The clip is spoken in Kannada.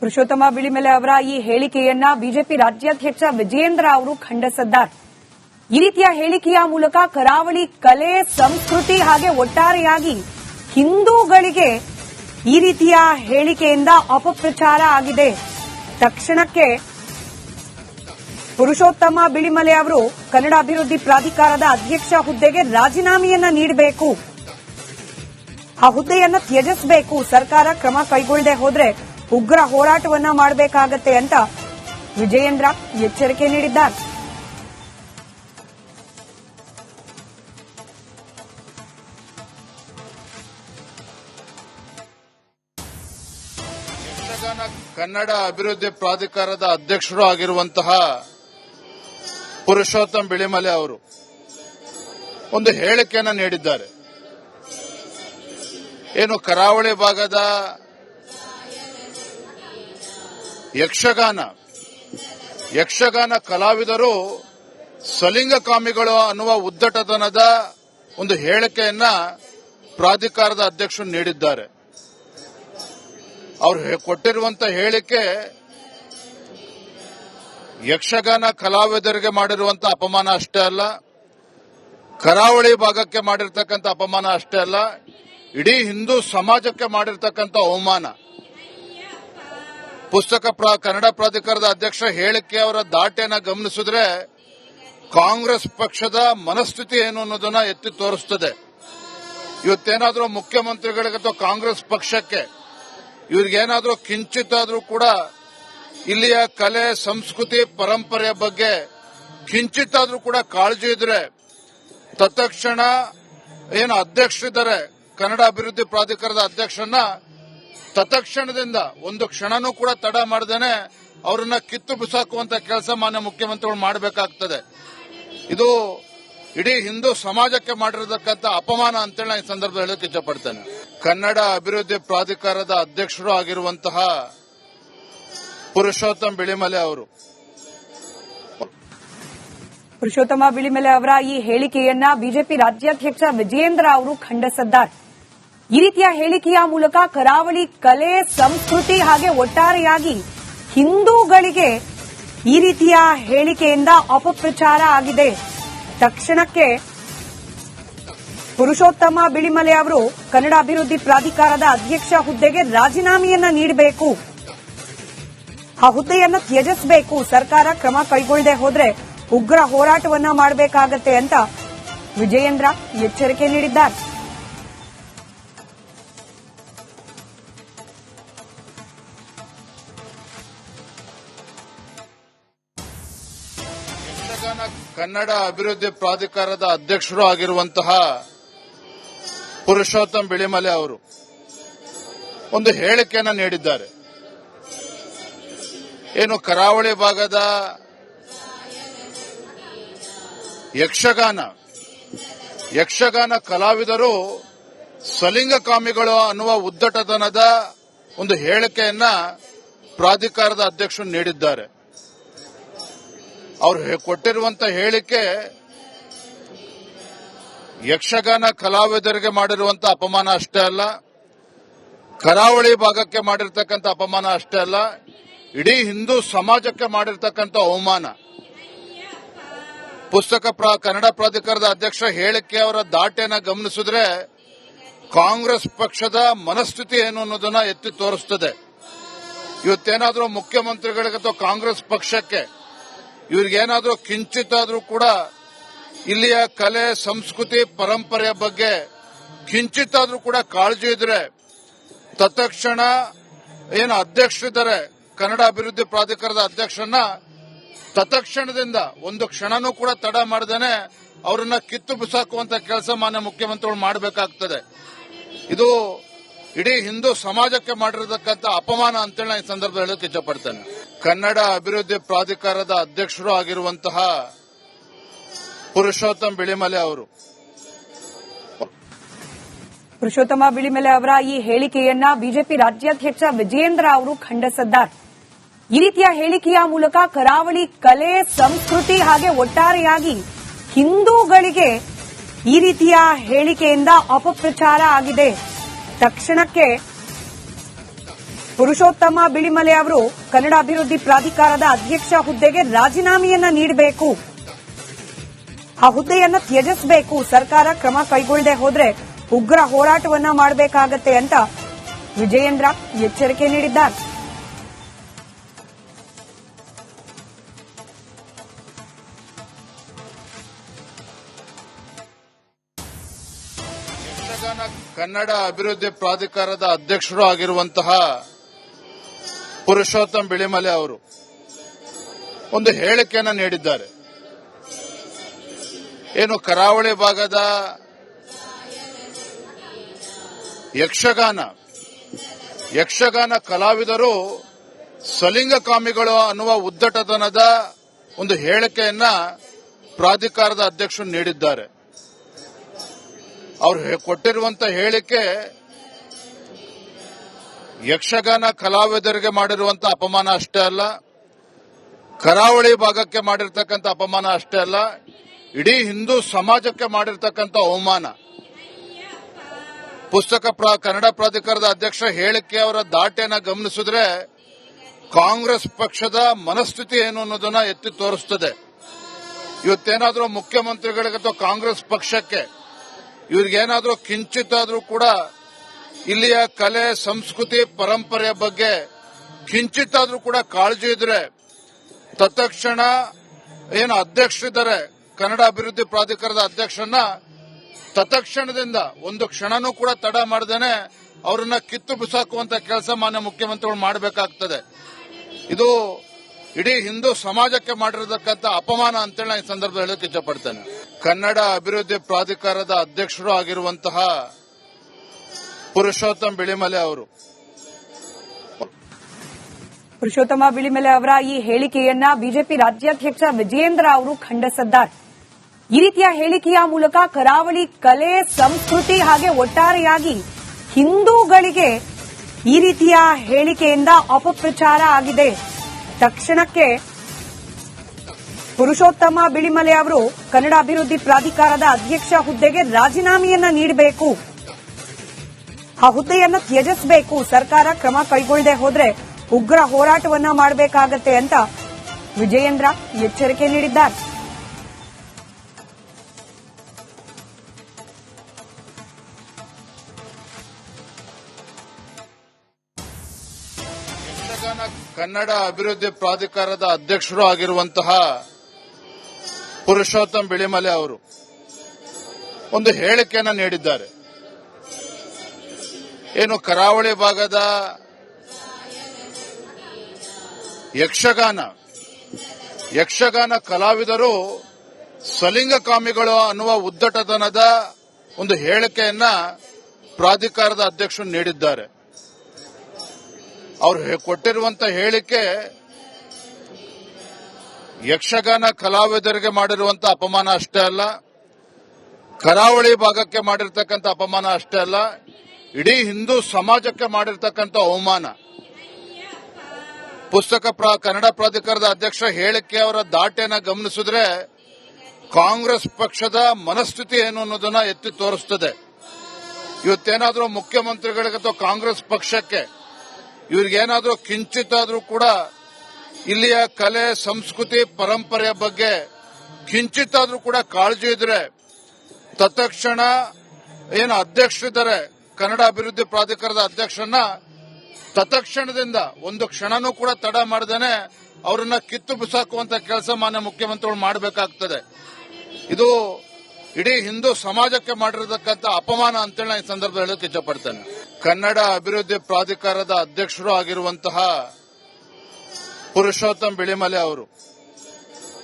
ಪುರುಷೋತ್ತಮ ಬಿಳಿಮೆಲೆ ಅವರ ಈ ಹೇಳಿಕೆಯನ್ನ ಬಿಜೆಪಿ ರಾಜ್ಯಾಧ್ಯಕ್ಷ ವಿಜಯೇಂದ್ರ ಅವರು ಖಂಡಿಸಿದ್ದಾರೆ. ಈ ರೀತಿಯ ಹೇಳಿಕೆಯ ಮೂಲಕ ಕರಾವಳಿ ಕಲೆ, ಸಂಸ್ಕೃತಿ ಹಾಗೆ ಒಟ್ಟಾರೆಯಾಗಿ ಹಿಂದೂಗಳಿಗೆ ಈ ರೀತಿಯ ಹೇಳಿಕೆಯಿಂದ ಅಪಪ್ರಚಾರ ಆಗಿದೆ. ತಕ್ಷಣಕ್ಕೆ ಪುರುಷೋತ್ತಮ ಬಿಳಿಮಲೆ ಅವರು ಕನ್ನಡ ಅಭಿವೃದ್ಧಿ ಪ್ರಾಧಿಕಾರದ ಅಧ್ಯಕ್ಷ ಹುದ್ದೆಗೆ ರಾಜೀನಾಮೆಯನ್ನ ನೀಡಬೇಕು. ಆ ಹುದ್ದೆಯನ್ನು ತ್ಯಜಿಸಬೇಕು. ಸರ್ಕಾರ ಕ್ರಮ ಕೈಗೊಳ್ಳದೆ ಹೋದ್ರೆ ಉಗ್ರ ಹೋರಾಟವನ್ನ ಮಾಡಬೇಕಾಗತ್ತೆ ಅಂತ ವಿಜಯೇಂದ್ರ ಎಚ್ಚರಿಕೆ ನೀಡಿದ್ದಾರೆ. ಕನ್ನಡ ಅಭಿವೃದ್ಧಿ ಪ್ರಾಧಿಕಾರದ ಅಧ್ಯಕ್ಷರು ಆಗಿರುವಂತಹ ಪುರುಷೋತ್ತಮ್ ಬಿಳಿಮಲೆ ಅವರು ಒಂದು ಹೇಳಿಕೆಯನ್ನು ನೀಡಿದ್ದಾರೆ. ಏನು ಕರಾವಳಿ ಭಾಗದ ಯಕ್ಷಗಾನ. ಯಕ್ಷಗಾನ ಕಲಾವಿದರು ಸಲಿಂಗಕಾಮಿಗಳು ಅನ್ನುವ ಉದ್ದಟತನದ ಒಂದು ಹೇಳಿಕೆಯನ್ನ ಪ್ರಾಧಿಕಾರದ ಅಧ್ಯಕ್ಷರು ನೀಡಿದ್ದಾರೆ. ಅವರು ಕೊಟ್ಟಿರುವಂತ ಹೇಳಿಕೆ ಯಕ್ಷಗಾನ ಕಲಾವಿದರಿಗೆ ಮಾಡಿರುವಂತ ಅಪಮಾನ ಅಷ್ಟೇ ಅಲ್ಲ, ಕರಾವಳಿ ಭಾಗಕ್ಕೆ ಮಾಡಿರ್ತಕ್ಕಂಥ ಅಪಮಾನ ಅಷ್ಟೇ ಅಲ್ಲ, ಇಡೀ ಹಿಂದೂ ಸಮಾಜಕ್ಕೆ ಮಾಡಿರ್ತಕ್ಕಂಥ ಅವಮಾನ. ಪುಸ್ತಕ ಕನ್ನಡ ಪ್ರಾಧಿಕಾರದ ಅಧ್ಯಕ್ಷ ಹೇಳಿಕೆ ಅವರ ದಾಟಿಯನ್ನು ಗಮನಿಸಿದ್ರೆ ಕಾಂಗ್ರೆಸ್ ಪಕ್ಷದ ಮನಸ್ಥಿತಿ ಏನು ಅನ್ನೋದನ್ನ ಎತ್ತಿ ತೋರಿಸ್ತದೆ. ಇವತ್ತೇನಾದರೂ ಮುಖ್ಯಮಂತ್ರಿಗಳಿಗೆ ಅಥವಾ ಕಾಂಗ್ರೆಸ್ ಪಕ್ಷಕ್ಕೆ ಇವ್ರಿಗೇನಾದರೂ ಕಿಂಚಿತ್ತಾದರೂ ಕೂಡ ಇಲ್ಲಿಯ ಕಲೆ, ಸಂಸ್ಕೃತಿ, ಪರಂಪರೆಯ ಬಗ್ಗೆ ಕಿಂಚಿತ್ತಾದರೂ ಕೂಡ ಕಾಳಜಿ ಇದ್ರೆ ತತ್ಕ್ಷಣ ಏನು ಅಧ್ಯಕ್ಷರಿದ್ದಾರೆ, ಕನ್ನಡ ಅಭಿವೃದ್ಧಿ ಪ್ರಾಧಿಕಾರದ ಅಧ್ಯಕ್ಷರನ್ನ ತತ್ಕ್ಷಣದಿಂದ ಒಂದು ಕ್ಷಣನೂ ಕೂಡ ತಡ ಮಾಡದೇನೆ ಅವರನ್ನ ಕಿತ್ತು ಬಿಸಾಕುವಂತ ಕೆಲಸ ಮಾನ್ಯ ಮುಖ್ಯಮಂತ್ರಿಗಳು ಮಾಡಬೇಕಾಗ್ತದೆ. ಇದು ಇಡೀ ಹಿಂದೂ ಸಮಾಜಕ್ಕೆ ಮಾಡಿರತಕ್ಕಂಥ ಅಪಮಾನ ಅಂತೇಳಿ ನಾನು ಈ ಸಂದರ್ಭದಲ್ಲಿ ಹೇಳಕ್ಕೆ ಇಷ್ಟಪಡ್ತೇನೆ. ಕನ್ನಡ ಅಭಿವೃದ್ಧಿ ಪ್ರಾಧಿಕಾರದ ಅಧ್ಯಕ್ಷರು ಆಗಿರುವಂತಹ ಪುರುಷೋತ್ತಮ ಬಿಳಿಮಲೆ ಅವರು. ಪುರುಷೋತ್ತಮ ಬಿಳಿಮಲೆ ಅವರ ಈ ಹೇಳಿಕೆಯನ್ನ ಬಿಜೆಪಿ ರಾಜ್ಯಾಧ್ಯಕ್ಷ ವಿಜಯೇಂದ್ರ ಅವರು ಖಂಡಿಸಿದ್ದಾರೆ. ಈ ರೀತಿಯ ಹೇಳಿಕೆಯ ಮೂಲಕ ಕರಾವಳಿ ಕಲೆ, ಸಂಸ್ಕೃತಿ ಹಾಗೆ ಒಟ್ಟಾರೆಯಾಗಿ ಹಿಂದೂಗಳಿಗೆ ಈ ರೀತಿಯ ಹೇಳಿಕೆಯಿಂದ ಅಪಪ್ರಚಾರ ಆಗಿದೆ. ತಕ್ಷಣಕ್ಕೆ ಪುರುಷೋತ್ತಮ ಬಿಳಿಮಲೆ ಅವರು ಕನ್ನಡ ಅಭಿವೃದ್ಧಿ ಪ್ರಾಧಿಕಾರದ ಅಧ್ಯಕ್ಷ ಹುದ್ದೆಗೆ ರಾಜೀನಾಮೆಯನ್ನ ನೀಡಬೇಕು. ಆ ಹುದ್ದೆಯನ್ನು ತ್ಯಜಿಸಬೇಕು. ಸರ್ಕಾರ ಕ್ರಮ ಕೈಗೊಳ್ಳದೆ ಹೋದ್ರೆ ಉಗ್ರ ಹೋರಾಟವನ್ನ ಮಾಡಬೇಕಾಗತ್ತೆ ಅಂತ ವಿಜಯೇಂದ್ರ ಎಚ್ಚರಿಕೆ ನೀಡಿದ್ದಾರೆ. ಕನ್ನಡ ಅಭಿವೃದ್ಧಿ ಪ್ರಾಧಿಕಾರದ ಅಧ್ಯಕ್ಷರು ಆಗಿರುವಂತಹ ಪುರುಷೋತ್ತಮ್ ಬಿಳಿಮಲೆ ಅವರು ಒಂದು ಹೇಳಿಕೆಯನ್ನು ನೀಡಿದ್ದಾರೆ. ಏನು ಕರಾವಳಿ ಭಾಗದ ಯಕ್ಷಗಾನ ಯಕ್ಷಗಾನ ಕಲಾವಿದರು ಸಲಿಂಗಕಾಮಿಗಳು ಅನ್ನುವ ಉದ್ದಟತನದ ಒಂದು ಹೇಳಿಕೆಯನ್ನ ಪ್ರಾಧಿಕಾರದ ಅಧ್ಯಕ್ಷರು ನೀಡಿದ್ದಾರೆ. ಅವರು ಕೊಟ್ಟಿರುವಂತ ಹೇಳಿಕೆ ಯಕ್ಷಗಾನ ಕಲಾವಿದರಿಗೆ ಮಾಡಿರುವಂತ ಅಪಮಾನ ಅಷ್ಟೇ ಅಲ್ಲ, ಕರಾವಳಿ ಭಾಗಕ್ಕೆ ಮಾಡಿರ್ತಕ್ಕಂಥ ಅಪಮಾನ ಅಷ್ಟೇ ಅಲ್ಲ, ಇಡೀ ಹಿಂದೂ ಸಮಾಜಕ್ಕೆ ಮಾಡಿರ್ತಕ್ಕಂಥ ಅವಮಾನ. ಪುಸ್ತಕ ಕನ್ನಡ ಪ್ರಾಧಿಕಾರದ ಅಧ್ಯಕ್ಷ ಹೇಳಿಕೆ ಅವರ ದಾಟೆನ ಗಮನಿಸಿದ್ರೆ ಕಾಂಗ್ರೆಸ್ ಪಕ್ಷದ ಮನಸ್ಥಿತಿ ಏನು ಅನ್ನೋದನ್ನ ಎತ್ತಿ ತೋರಿಸ್ತದೆ. ಇವತ್ತೇನಾದರೂ ಮುಖ್ಯಮಂತ್ರಿಗಳಿಗೆ ಅಥವಾ ಕಾಂಗ್ರೆಸ್ ಪಕ್ಷಕ್ಕೆ ಇವ್ರಿಗೇನಾದ್ರೂ ಕಿಂಚಿತ್ತಾದ್ರೂ ಕೂಡ ಇಲ್ಲಿಯ ಕಲೆ, ಸಂಸ್ಕೃತಿ, ಪರಂಪರೆಯ ಬಗ್ಗೆ ಕಿಂಚಿತ್ತಾದ್ರೂ ಕೂಡ ಕಾಳಜಿ ಇದ್ರೆ ತತ್ಕ್ಷಣ ಏನು ಅಧ್ಯಕ್ಷರಿದ್ದಾರೆ, ಕನ್ನಡ ಅಭಿವೃದ್ಧಿ ಪ್ರಾಧಿಕಾರದ ಅಧ್ಯಕ್ಷರನ್ನ ತತ್ಕ್ಷಣದಿಂದ ಒಂದು ಕ್ಷಣನೂ ಕೂಡ ತಡ ಮಾಡದೇನೆ ಅವರನ್ನ ಕಿತ್ತು ಬಿಸಾಕುವಂತ ಕೆಲಸ ಮಾನ್ಯ ಮುಖ್ಯಮಂತ್ರಿಗಳು ಮಾಡಬೇಕಾಗ್ತದೆ. ಇದು ಇಡೀ ಹಿಂದೂ ಸಮಾಜಕ್ಕೆ ಮಾಡಿರತಕ್ಕಂಥ ಅಪಮಾನ ಅಂತೇಳಿ ನಾನು ಈ ಸಂದರ್ಭದಲ್ಲಿ ಹೇಳಕ್ಕೆ ಇಷ್ಟಪಡ್ತೇನೆ ಕನ್ನಡ ಅಭಿವೃದ್ಧಿ ಪ್ರಾಧಿಕಾರದ ಅಧ್ಯಕ್ಷರು ಆಗಿರುವಂತಹ ಪುರುಷೋತ್ತಮ ಬಿಳಿಮಲೆ ಅವರು. ಪುರುಷೋತ್ತಮ ಬಿಳಿಮಲೆ ಅವರ ಈ ಹೇಳಿಕೆಯನ್ನ ಬಿಜೆಪಿ ರಾಜ್ಯಾಧ್ಯಕ್ಷ ವಿಜಯೇಂದ್ರ ಅವರು ಖಂಡಿಸಿದ್ದಾರೆ. ಈ ರೀತಿಯ ಹೇಳಿಕೆಯ ಮೂಲಕ ಕರಾವಳಿ ಕಲೆ, ಸಂಸ್ಕೃತಿ ಹಾಗೆ ಒಟ್ಟಾರೆಯಾಗಿ ಹಿಂದೂಗಳಿಗೆ ಈ ರೀತಿಯ ಹೇಳಿಕೆಯಿಂದ ಅಪಪ್ರಚಾರ ಆಗಿದೆ. ತಕ್ಷಣಕ್ಕೆ ಪುರುಷೋತ್ತಮ ಬಿಳಿಮಲೆ ಅವರು ಕನ್ನಡ ಅಭಿವೃದ್ಧಿ ಪ್ರಾಧಿಕಾರದ ಅಧ್ಯಕ್ಷ ಹುದ್ದೆಗೆ ರಾಜೀನಾಮೆಯನ್ನ ನೀಡಬೇಕು. ಆ ಹುದ್ದೆಯನ್ನ ತ್ಯಜಿಸಬೇಕು. ಸರ್ಕಾರ ಕ್ರಮ ಕೈಗೊಳ್ಳದೆ ಹೋದ್ರೆ ಉಗ್ರ ಹೋರಾಟವನ್ನ ಮಾಡಬೇಕಾಗತ್ತೆ ಅಂತ ವಿಜಯೇಂದ್ರ ಎಚ್ಚರಿಕೆ ನೀಡಿದ್ದಾರೆ. ಕನ್ನಡ ಅಭಿವೃದ್ಧಿ ಪ್ರಾಧಿಕಾರದ ಅಧ್ಯಕ್ಷರು ಆಗಿರುವಂತಹ ಪುರುಷೋತ್ತಮ್ ಬಿಳಿಮಲೆ ಅವರು ಒಂದು ಹೇಳಿಕೆಯನ್ನು ನೀಡಿದ್ದಾರೆ. ಏನು ಕರಾವಳಿ ಭಾಗದ ಯಕ್ಷಗಾನ ಯಕ್ಷಗಾನ ಕಲಾವಿದರು ಸಲಿಂಗಕಾಮಿಗಳು ಅನ್ನುವ ಉದ್ದಟತನದ ಒಂದು ಹೇಳಿಕೆಯನ್ನ ಪ್ರಾಧಿಕಾರದ ಅಧ್ಯಕ್ಷರು ನೀಡಿದ್ದಾರೆ. ಅವರು ಕೊಟ್ಟಿರುವಂತಹ ಕೊಟ್ಟಿರುವಂತ ಹೇಳಿಕೆ ಯಕ್ಷಗಾನ ಕಲಾವಿದರಿಗೆ ಮಾಡಿರುವಂಥ ಅಪಮಾನ ಅಷ್ಟೇ ಅಲ್ಲ, ಕರಾವಳಿ ಭಾಗಕ್ಕೆ ಮಾಡಿರ್ತಕ್ಕಂಥ ಅಪಮಾನ ಅಷ್ಟೇ ಅಲ್ಲ, ಇಡೀ ಹಿಂದೂ ಸಮಾಜಕ್ಕೆ ಮಾಡಿರ್ತಕ್ಕಂಥ ಅವಮಾನ. ಪುಸ್ತಕ ಕನ್ನಡ ಪ್ರಾಧಿಕಾರದ ಅಧ್ಯಕ್ಷ ಹೇಳಿಕೆ ಅವರ ದಾಟಿಯನ್ನು ಗಮನಿಸಿದ್ರೆ ಕಾಂಗ್ರೆಸ್ ಪಕ್ಷದ ಮನಸ್ಥಿತಿ ಏನು ಅನ್ನೋದನ್ನ ಎತ್ತಿ ತೋರಿಸ್ತದೆ. ಇವತ್ತೇನಾದರೂ ಮುಖ್ಯಮಂತ್ರಿಗಳಿಗೆ ಅಥವಾ ಕಾಂಗ್ರೆಸ್ ಪಕ್ಷಕ್ಕೆ, ಇವ್ರಿಗೇನಾದರೂ ಕಿಂಚಿತಾದರೂ ಕೂಡ ಇಲ್ಲಿಯ ಕಲೆ, ಸಂಸ್ಕೃತಿ, ಪರಂಪರೆಯ ಬಗ್ಗೆ ಕಿಂಚಿತ್ತಾದ್ರೂ ಕೂಡ ಕಾಳಜಿ ಇದ್ರೆ ತತ್ಕ್ಷಣ ಏನು ಅಧ್ಯಕ್ಷರಿದ್ದಾರೆ, ಕನ್ನಡ ಅಭಿವೃದ್ಧಿ ಪ್ರಾಧಿಕಾರದ ಅಧ್ಯಕ್ಷರನ್ನ ತತ್ಕ್ಷಣದಿಂದ ಒಂದು ಕ್ಷಣನೂ ಕೂಡ ತಡ ಮಾಡದೇನೆ ಅವರನ್ನ ಕಿತ್ತು ಬಿಸಾಕುವಂತ ಕೆಲಸ ಮಾನ್ಯ ಮುಖ್ಯಮಂತ್ರಿಗಳು ಮಾಡಬೇಕಾಗ್ತದೆ. ಇದು ಇಡೀ ಹಿಂದೂ ಸಮಾಜಕ್ಕೆ ಮಾಡಿರತಕ್ಕಂಥ ಅಪಮಾನ ಅಂತೇಳಿ ನಾನು ಈ ಸಂದರ್ಭದಲ್ಲಿ ಹೇಳಕ್ಕೆ ಇಷ್ಟಪಡ್ತೇನೆ ಕನ್ನಡ ಅಭಿವೃದ್ಧಿ ಪ್ರಾಧಿಕಾರದ ಅಧ್ಯಕ್ಷರು ಆಗಿರುವಂತಹ ಪುರುಷೋತ್ತಮ್ ಬಿಳಿಮಲೆ ಅವರು. ಪುರುಷೋತ್ತಮ ಬಿಳಿಮಲೆ ಅವರ ಈ ಹೇಳಿಕೆಯನ್ನ ಬಿಜೆಪಿ ರಾಜ್ಯಾಧ್ಯಕ್ಷ ವಿಜಯೇಂದ್ರ ಅವರು ಖಂಡಿಸಿದ್ದಾರೆ. ಈ ರೀತಿಯ ಹೇಳಿಕೆಯ ಮೂಲಕ ಕರಾವಳಿ ಕಲೆ, ಸಂಸ್ಕೃತಿ ಹಾಗೆ ಒಟ್ಟಾರೆಯಾಗಿ ಹಿಂದೂಗಳಿಗೆ ಈ ರೀತಿಯ ಹೇಳಿಕೆಯಿಂದ ಅಪಪ್ರಚಾರ ಆಗಿದೆ. ತಕ್ಷಣಕ್ಕೆ ಪುರುಷೋತ್ತಮ ಬಿಳಿಮಲೆ ಅವರು ಕನ್ನಡ ಅಭಿವೃದ್ಧಿ ಪ್ರಾಧಿಕಾರದ ಅಧ್ಯಕ್ಷ ಹುದ್ದೆಗೆ ರಾಜೀನಾಮೆಯನ್ನ ನೀಡಬೇಕು. ಆ ಹುದ್ದೆಯನ್ನು ತ್ಯಜಿಸಬೇಕು. ಸರ್ಕಾರ ಕ್ರಮ ಕೈಗೊಳ್ಳದೆ ಹೋದ್ರೆ ಉಗ್ರ ಹೋರಾಟವನ್ನ ಮಾಡಬೇಕಾಗತ್ತೆ ಅಂತ ವಿಜಯೇಂದ್ರ ಎಚ್ಚರಿಕೆ ನೀಡಿದ್ದಾರೆ. ಕನ್ನಡ ಅಭಿವೃದ್ಧಿ ಪ್ರಾಧಿಕಾರದ ಅಧ್ಯಕ್ಷರು ಆಗಿರುವಂತಹ ಪುರುಷೋತ್ತಮ್ ಬಿಳಿಮಲೆ ಅವರು ಒಂದು ಹೇಳಿಕೆಯನ್ನು ನೀಡಿದ್ದಾರೆ. ಏನು ಕರಾವಳಿ ಭಾಗದ ಯಕ್ಷಗಾನ. ಯಕ್ಷಗಾನ ಕಲಾವಿದರು ಸಲಿಂಗಕಾಮಿಗಳು ಅನ್ನುವ ಉದ್ದಟತನದ ಒಂದು ಹೇಳಿಕೆಯನ್ನ ಪ್ರಾಧಿಕಾರದ ಅಧ್ಯಕ್ಷರು ನೀಡಿದ್ದಾರೆ. ಅವರು ಕೊಟ್ಟಿರುವಂತ ಹೇಳಿಕೆ ಯಕ್ಷಗಾನ ಕಲಾವಿದರಿಗೆ ಮಾಡಿರುವಂತ ಅಪಮಾನ ಅಷ್ಟೇ ಅಲ್ಲ, ಕರಾವಳಿ ಭಾಗಕ್ಕೆ ಮಾಡಿರ್ತಕ್ಕಂಥ ಅಪಮಾನ ಅಷ್ಟೇ ಅಲ್ಲ ಇಡೀ ಹಿಂದೂ ಸಮಾಜಕ್ಕೆ ಮಾಡಿರ್ತಕ್ಕಂಥ ಅವಮಾನ. ಪುಸ್ತಕ ಕನ್ನಡ ಪ್ರಾಧಿಕಾರದ ಅಧ್ಯಕ್ಷ ಹೇಳಿಕೆ ಅವರ ದಾಟೆನ ಗಮನಿಸಿದ್ರೆ ಕಾಂಗ್ರೆಸ್ ಪಕ್ಷದ ಮನಸ್ಥಿತಿ ಏನು ಅನ್ನೋದನ್ನ ಎತ್ತಿ ತೋರಿಸ್ತದೆ. ಇವತ್ತೇನಾದರೂ ಮುಖ್ಯಮಂತ್ರಿಗಳಿಗೆ ಅಥವಾ ಕಾಂಗ್ರೆಸ್ ಪಕ್ಷಕ್ಕೆ ಇವ್ರಿಗೇನಾದರೂ ಕಿಂಚಿತಾದರೂ ಕೂಡ ಇಲ್ಲಿಯ ಕಲೆ, ಸಂಸ್ಕೃತಿ, ಪರಂಪರೆಯ ಬಗ್ಗೆ ಕಿಂಚಿತಾದರೂ ಕೂಡ ಕಾಳಜಿ ಇದ್ರೆ, ತತ್ಕ್ಷಣ ಏನು ಅಧ್ಯಕ್ಷರಿದ್ದಾರೆ ಕನ್ನಡ ಅಭಿವೃದ್ಧಿ ಪ್ರಾಧಿಕಾರದ ಅಧ್ಯಕ್ಷರನ್ನ ತತ್ಕ್ಷಣದಿಂದ ಒಂದು ಕ್ಷಣನೂ ಕೂಡ ತಡ ಮಾಡದೇನೆ ಅವರನ್ನ ಕಿತ್ತು ಬಿಸಾಕುವಂತ ಕೆಲಸ ಮಾನ್ಯ ಮುಖ್ಯಮಂತ್ರಿಗಳು ಮಾಡಬೇಕಾಗ್ತದೆ. ಇದು ಇಡೀ ಹಿಂದೂ ಸಮಾಜಕ್ಕೆ ಮಾಡಿರತಕ್ಕಂಥ ಅಪಮಾನ ಅಂತೇಳಿ ನಾನು ಈ ಸಂದರ್ಭದಲ್ಲಿ ಹೇಳಕ್ಕೆ ಇಷ್ಟಪಡ್ತೇನೆ ಕನ್ನಡ ಅಭಿವೃದ್ಧಿ ಪ್ರಾಧಿಕಾರದ ಅಧ್ಯಕ್ಷರು ಆಗಿರುವಂತಹ ಪುರುಷೋತ್ತಮ್ ಬಿಳಿಮಲೆ ಅವರು